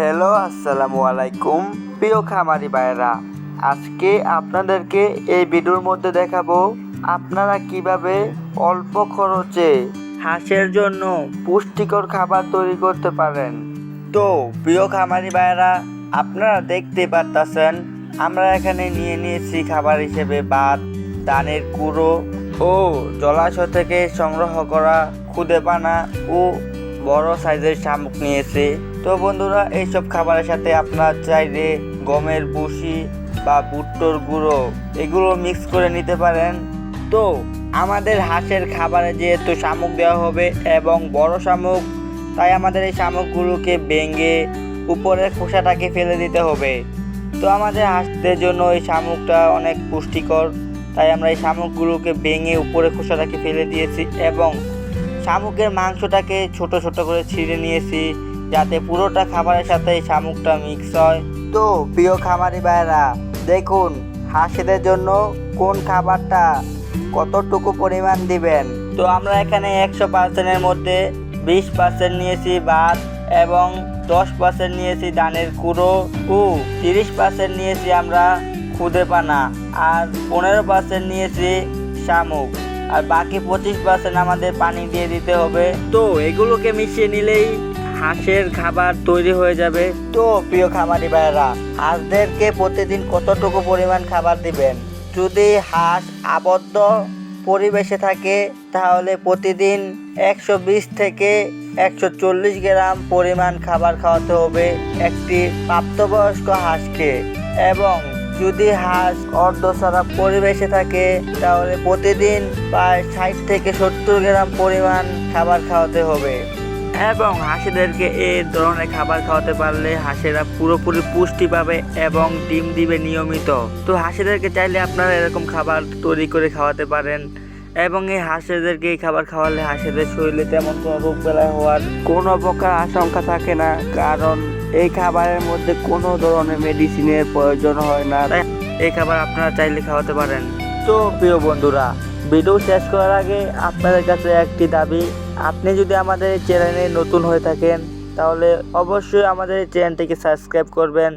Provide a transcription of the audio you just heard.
Hello আসসালামু আলাইকুম প্রিয় খামারি ভাইরা আজকে আপনাদেরকে এই ভিডিওর মধ্যে দেখাবো আপনারা কীভাবে অল্প খরচে হাঁসের জন্য পুষ্টিকর খাবার তৈরি করতে পারেন। তো, প্রিয় খামারি ভাইরা আপনারা দেখতে পারতেছেন, আমরা এখানে নিয়ে নিয়েছি খাবার হিসেবে ভাত, ধানের কুড়ো ও জলাশয় থেকে সংগ্রহ করা খুদে পানা ও বড় সাইজের শামুক নিয়েছে। তো বন্ধুরা, এইসব খাবারের সাথে আপনার চাইলে গমের ভুসি বা ভুট্টোর গুঁড়ো এগুলো মিক্স করে নিতে পারেন। তো আমাদের হাঁসের খাবারে যেহেতু শামুক দেওয়া হবে এবং বড় শামুক, তাই আমাদের এই শামুকগুলোকে ভেঙে উপরের খোসাটাকে ফেলে দিতে হবে। তো আমাদের হাঁসদের জন্য এই শামুকটা অনেক পুষ্টিকর, তাই আমরা এই শামুকগুলোকে ভেঙে উপরে খোসাটাকে ফেলে দিয়েছি এবং শামুকের মাংসটাকে ছোট ছোট করে ছিঁড়ে নিয়েছি, যাতে পুরোটা খাবারের সাথে শামুকটা মিক্স হয়। তো, প্রিয় খামারি ভাইরা দেখুন, হাঁসেদের জন্য কোন খাবারটা কতটুকু পরিমাণ দিবেন? তো, আমরা এখানে একশো পার্সেন্টের মধ্যে বিশ পার্সেন্ট নিয়েছি ভাত এবং দশ পার্সেন্ট নিয়েছি ধানের কুড়ো ও তিরিশ পার্সেন্ট নিয়েছি আমরা খুদে পানা, আর পনেরো পার্সেন্ট নিয়েছি শামুক। আর বাকি পঁচিশ পার্সেন্ট আমাদের পানি দিয়ে দিতে হবে। তো এগুলোকে মিশিয়ে নিলেই হাঁসের খাবার তৈরি হয়ে যাবে। তো প্রিয় খামারি ভাইয়েরা হাঁসদেরকে প্রতিদিন কতটুকু পরিমাণ খাবার দিবেন? যদি হাঁস আবদ্ধ পরিবেশে থাকে তাহলে প্রতিদিন একশো বিশ থেকে একশো চল্লিশ গ্রাম পরিমাণ খাবার খাওয়াতে হবে একটি প্রাপ্তবয়স্ক হাঁসকে। এবং যদি হাঁস অর্ধসারা পরিবেশে থাকে, তাহলে প্রতিদিন প্রায় ষাট থেকে সত্তর গ্রাম পরিমাণ খাবার খাওয়াতে হবে। এবং হাঁসেদেরকে এই ধরনের খাবার খাওয়াতে পারলে হাঁসেরা পুরোপুরি পুষ্টি পাবে এবং ডিম দিবে নিয়মিত। তো হাঁসেদেরকে চাইলে আপনারা এরকম খাবার তৈরি করে খাওয়াতে পারেন। এবং এই হাঁসেদেরকে এই খাবার খাওয়ালে হাঁসেদের শরীরে তেমন কোনো রোগ বেলায় হওয়ার কোনো প্রকার আশঙ্কা থাকে না। কারণ এই খাবারের মধ্যে কোনো ধরনের মেডিসিনের প্রয়োজন হয় না। এই খাবার আপনারা চাইলে খাওয়াতে পারেন। তো প্রিয় বন্ধুরা ভিডিও শেষ করার আগে আপনাদের কাছে একটি দাবি। আপনি যদি আমাদের চ্যানেলে নতুন হয়ে থাকেন তাহলে অবশ্যই আমাদের এই চ্যানেলটিকে সাবস্ক্রাইব করবেন।